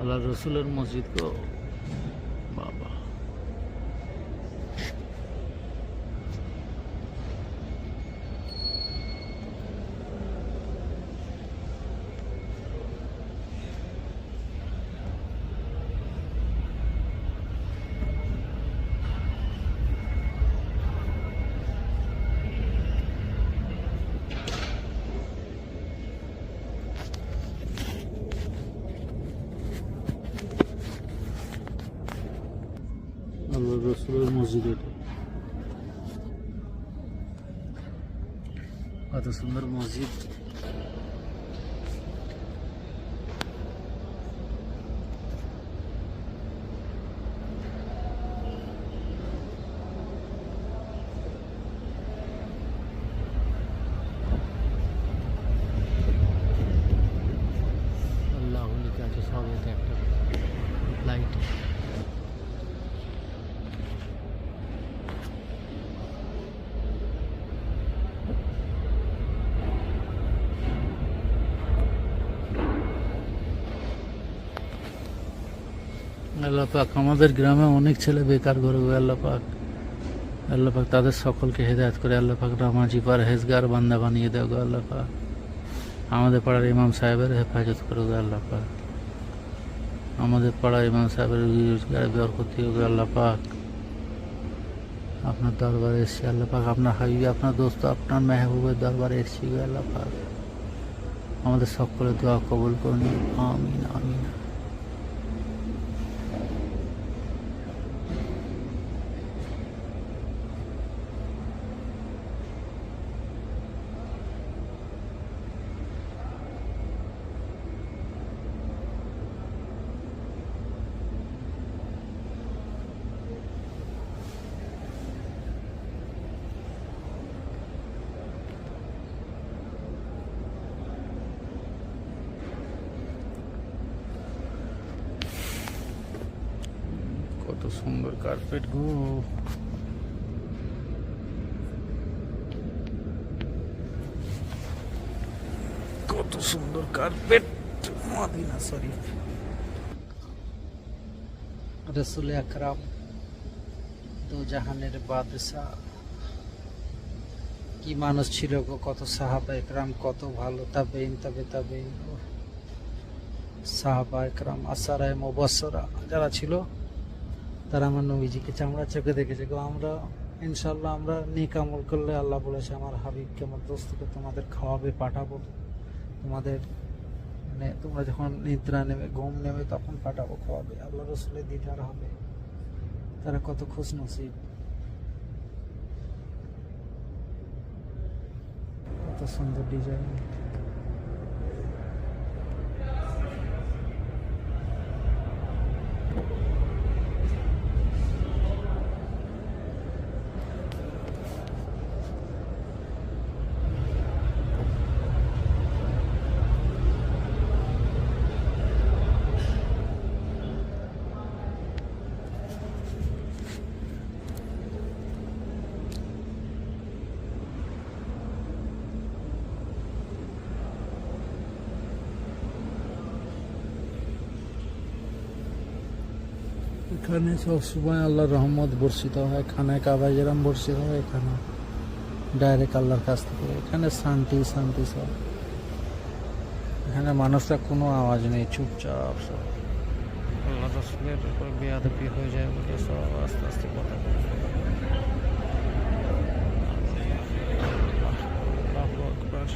আল্লাহ রসুলের মসজিদ গো। বাবা আল্লাহ রসুলের মসজিদ এটা কত সুন্দর মসজিদ আল্লাহ লিখে আছে আল্লাহ পাক আমাদের গ্রামে অনেক ছেলে বেকার ঘরে আল্লাহ পাক আল্লাহ পাক তাদের সকলকে হেদায়ত করে আল্লাহ পাক রামাজি পার হেজগার বান্দা বানিয়ে দেও গো আল্লাহ পাক আমাদের পাড়ার ইমাম সাহেবের হেফাজত করে গো আল্লাহ পাক আমাদের পাড়ার ইমাম সাহেবের রোজগার বরকতি হোক আল্লাহ আপনার দরবারে এসছি আল্লাহ পাক আপনার হাবিবি, আপনার দোস্ত, আপনার মেহবুবের দরবারে এসছি গো আল্লাহ পাক আমাদের সকলের দোয়া কবুল করুন। আমিন আমিন কত সুন্দর কার্পেট গো। কত সুন্দর কার্পেট মদিনা শরীফ রসুল আকরাম দু জাহানের বাদশাহ। কি মানুষ ছিল গো, কত সাহাবা একরাম, কত ভালো তাবেইন, তবে তাবেইন। সাহাবা একরাম, আসারায় মুবাসসরা যারা ছিল তারা আমার নবীজিকে চামড়া চোখে দেখেছে। গো, আমরা ইনশাল্লাহ আমরা নেক আমল করলে আল্লাহ বলেছে, আমার হাবিবকে, আমার দোস্তকে তোমাদের খাওয়াবে, পাঠাবো। তোমাদের মানে তোমরা যখন নিদ্রা নেবে ঘুম নেবে তখন পাঠাবো, খাওয়াবে। আল্লাহ রসুলের দিদার হবে। তারা কত খুশ নসিব। কত সুন্দর ডিজাইন এখানে সবসময় আল্লাহর রহমত বর্ষিত হয়, এখানে কাবায় যেরম বর্ষিত হয়, এখানে ডাইরেক্ট আল্লাহর কাছ থেকে, এখানে শান্তি শান্তি সব এখানে মানুষরা কোনো আওয়াজ নেই, চুপচাপ সব আল্লাহ রসুলের উপর বেয়াদপি হয়ে যায় বলে সব আস্তে আস্তে কথা বলে। আল্লাহু আকবার।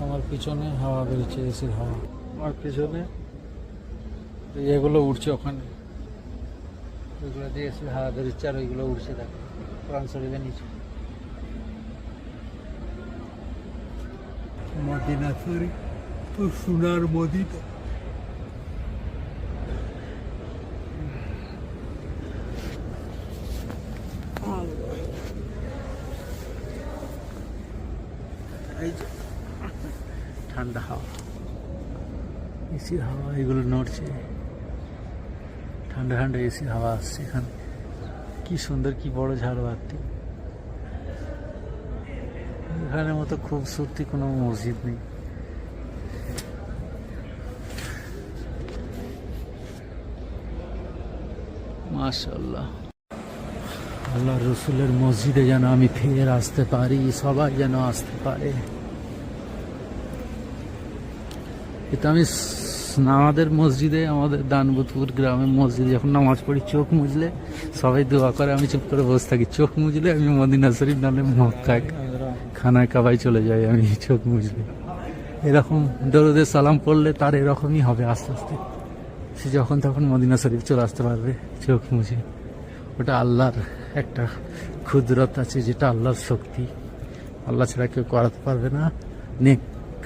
আমার পিছনে হাওয়া বেরোচ্ছে এসির হাওয়া। আমার পিছনে? এগুলো উঠছে ওখানে। ওইগুলো দিয়ে এসির হাওয়া বেরোচ্ছে আর ওইগুলো উঠছে দেখো। কোরআন শরীফে নিচে মদিনা শরীফ তো সোনার মদিনা এই যে ঠান্ডা হাওয়া। এসির হাওয়া এগুলো নড়ছে। ঠান্ডা ঠান্ডা এসির হাওয়া আসছে এখানে। কি সুন্দর, কি বড় ঝাড়বাতি। এখানের মতো খুব সত্যি কোনো মসজিদ নেই। মাশাল্লাহ আল্লাহ রসুলের মসজিদে যেন আমি ফিরে আসতে পারি, সবাই যেন আসতে পারে। এটা আমি আমাদের মসজিদে আমাদের দানবুতপুর গ্রামের মসজিদে যখন নামাজ পড়ি, চোখ মুজলে সবাই দোয়া করে, আমি চুপ করে বসে থাকি। চোখ মুজলে আমি মদিনা শরীফ নাহলে মক্কায় খানায় কাবাই চলে যাই আমি, চোখ মুজলে। এরকম দরুদের সালাম পড়লে তার এরকমই হবে আস্তে আস্তে। সে যখন তখন মদিনা শরীফ চলে আসতে পারবে, চোখ মুছে ওটা আল্লাহর একটা ক্ষুদ্রত আছে যেটা আল্লাহর শক্তি। আল্লাহ ছাড়া কেউ করাতে পারবে না। নেক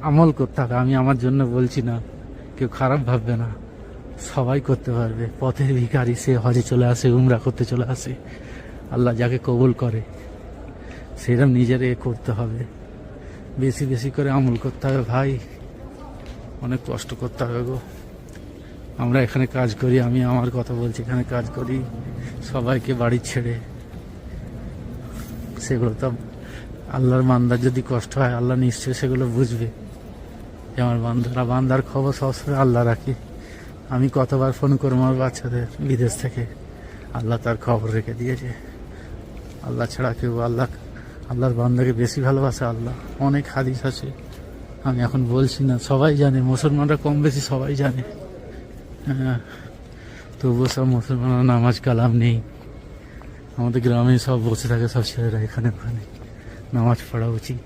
আমল করতে হবে, আমি আমার জন্য বলছি না। কেউ খারাপ ভাববে না। সবাই করতে পারবে। পথের ভিখারি সে হজে চলে আসে, উমরা করতে চলে আসে। আল্লাহ যাকে কবুল করে সেরকম নিজের এ করতে হবে। বেশি বেশি করে আমল করতে হবে, ভাই। অনেক কষ্ট করতে হবে গো। আমরা এখানে কাজ করি, আমি আমার কথা বলছি, এখানে কাজ করি। সবাইকে বাড়ি ছেড়ে। সেগুলো তো আল্লাহর মান্দার যদি কষ্ট হয়, আল্লাহ নিশ্চয়ই সেগুলো বুঝবে। যে আমার বান্দারা, বান্দার খবর সবসময় আল্লাহ রাখি। আমি কতবার ফোন করব আমার বাচ্চাদের বিদেশ থেকে? আল্লাহ তার খবর রেখে দিয়েছে। আল্লাহ ছাড়া কেউ, আল্লাহ, আল্লাহর বান্দাকে বেশি ভালোবাসে আল্লাহ। অনেক হাদিস আছে। আমি এখন বলছি না, সবাই জানে, মুসলমানরা কম বেশি সবাই জানে। হ্যাঁ তবুও সব মুসলমান নামাজ কালাম নেই। আমাদের গ্রামে সব বসে থাকে, সব ছেলেরা এখানে ওখানে। নামাজ পড়া উচিত।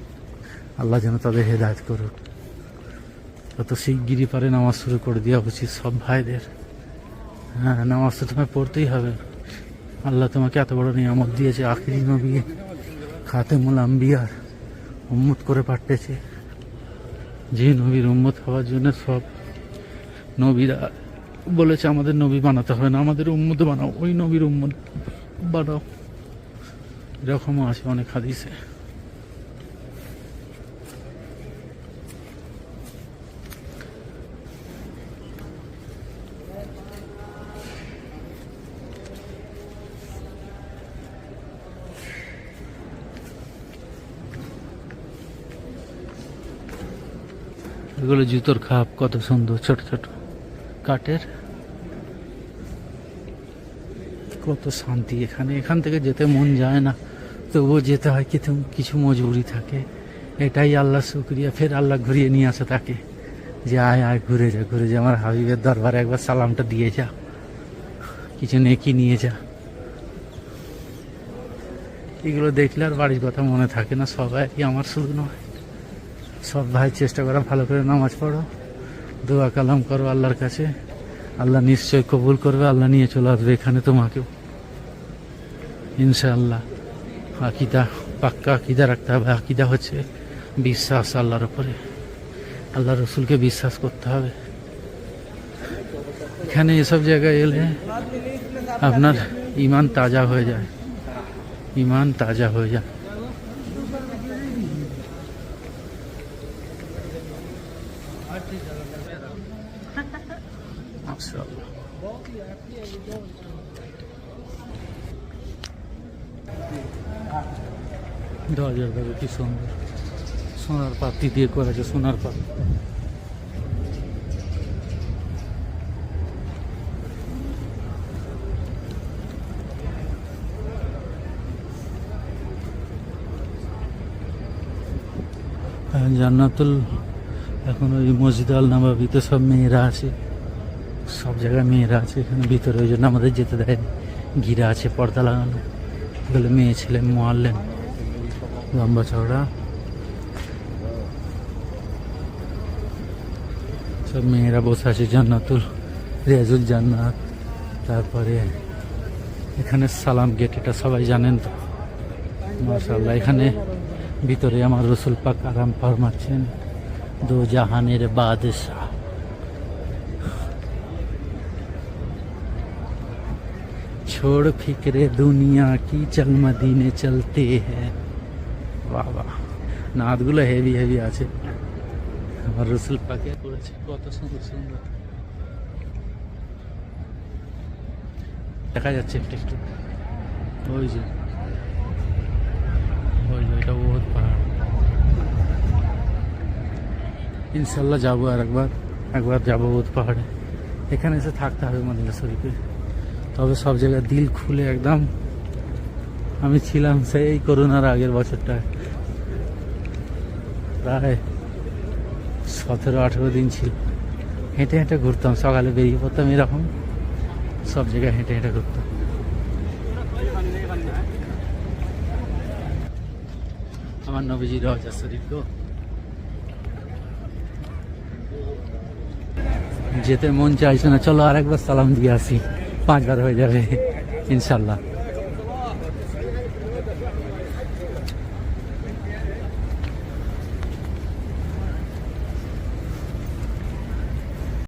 আল্লাহ যেন তাদের হেদায়ত করুক। তত শিগগিরই পারে নামাজ শুরু করে দেওয়া উচিত সব ভাইদের। হ্যাঁ নামাজ তো তোমায় পড়তেই হবে। আল্লাহ তোমাকে এত বড় নিয়ামত দিয়েছে, আখিরি নবী, খাতেমুল আম্বিয়ার উম্মত করে পাঠিয়েছে। যে নবীর উম্মত হওয়ার জন্য সব নবীরা বলেছে, আমাদের নবী বানাতে হবে না, আমাদের উম্মত বানাও, ওই নবীর উম্মত বানাও। এরকমও আছে অনেক হাদিসে। এগুলো জুতোর খাপ কত সুন্দর, ছোট ছোট। কাঠের। কত শান্তি এখানে। এখান থেকে যেতে মন যায় না, তবুও যেতে হয় কিছু কিছু মজবুরি থাকে। এটাই আল্লাহ শুক্রিয়া। ফের আল্লাহ ঘুরিয়ে নিয়ে আসে তাকে। যে আয় আয়, ঘুরে যা ঘুরে যা। আমার হাবিবের দরবারে একবার সালামটা দিয়ে যা। কিছু নেকি নিয়ে যা। এগুলো দেখলে আর বাড়ির কথা মনে থাকে না। সবাই আমার শুধু নয়। সব ভাই চেষ্টা করা, ভালো করে নামাজ পড়ো। দোয়া কালাম করো আল্লাহর কাছে। আল্লাহ নিশ্চয় কবুল করবে, আল্লাহ নিয়ে চলে আসবে এখানে তোমাকেও। ইনশাআল্লাহ। আকিদা, পাক্কা আকিদা রাখতে হবে। আকিদা হচ্ছে বিশ্বাস আল্লাহর ওপরে আল্লাহ রসুলকে বিশ্বাস করতে হবে। এখানে এসব জায়গায় এলে আপনার ইমান তাজা হয়ে যায়। ইমান তাজা হয়ে যায়। কি সুন্দর। সোনার পাতি দিয়ে করেছে সোনার পাতি। আর জান্নাতুল, এখন ওই মসজিদ আল নাবাবিতে সব মেয়েরা আছে। সব জায়গায় মেয়েরা আছে এখানে, ভিতরে ওই জন্য আমাদের যেতে দেয়। ঘিরা আছে, পর্দা লাগানো। এগুলো মেয়ে, ছেলে, মোয়াল্লেন। লম্বা চওড়া সব মেয়েরা বসে আছে জান্নাতুল রেজুল জান্নাত তারপরে এখানে সালাম গেট এটা সবাই জানেন তো মার্শাল্লাহ এখানে ভিতরে আমার রসুল পাক আরাম ফরমাচ্ছেন দো জাহানের বাদশাহ छोड़ फिक्रे दुनिया की चल मदीने चलते हैं বাহ নাদগুলো হেভি হেভি আছে। আমার রসুল পাকে করেছে কত সুন্দর সুন্দর। দেখা যাচ্ছে একটু একটু। ওই যে ওই যে, এটা বহুত পাহাড়। ইনশাল্লাহ যাব আর একবার একবার যাব বহুত পাহাড়ে। এখানে এসে থাকতে হবে মদিনা শরীফে। তবে সব জায়গায় দিল খুলে একদম। আমি ছিলাম সেই করোনার আগের বছরটায়। প্রায় সতেরো, আঠেরো দিন ছিল। হেঁটে হেঁটে ঘুরতাম, সকালে বেরিয়ে পড়তাম এরকম। সব জায়গায় হেঁটে হেঁটে ঘুরতাম। আমার নবীজি রজা শরীফ গো। যেতে মন চাইছে না, চলো আরেকবার সালাম দিয়ে আসি। পাঁচবার হয়ে যাবে, ইনশাল্লাহ।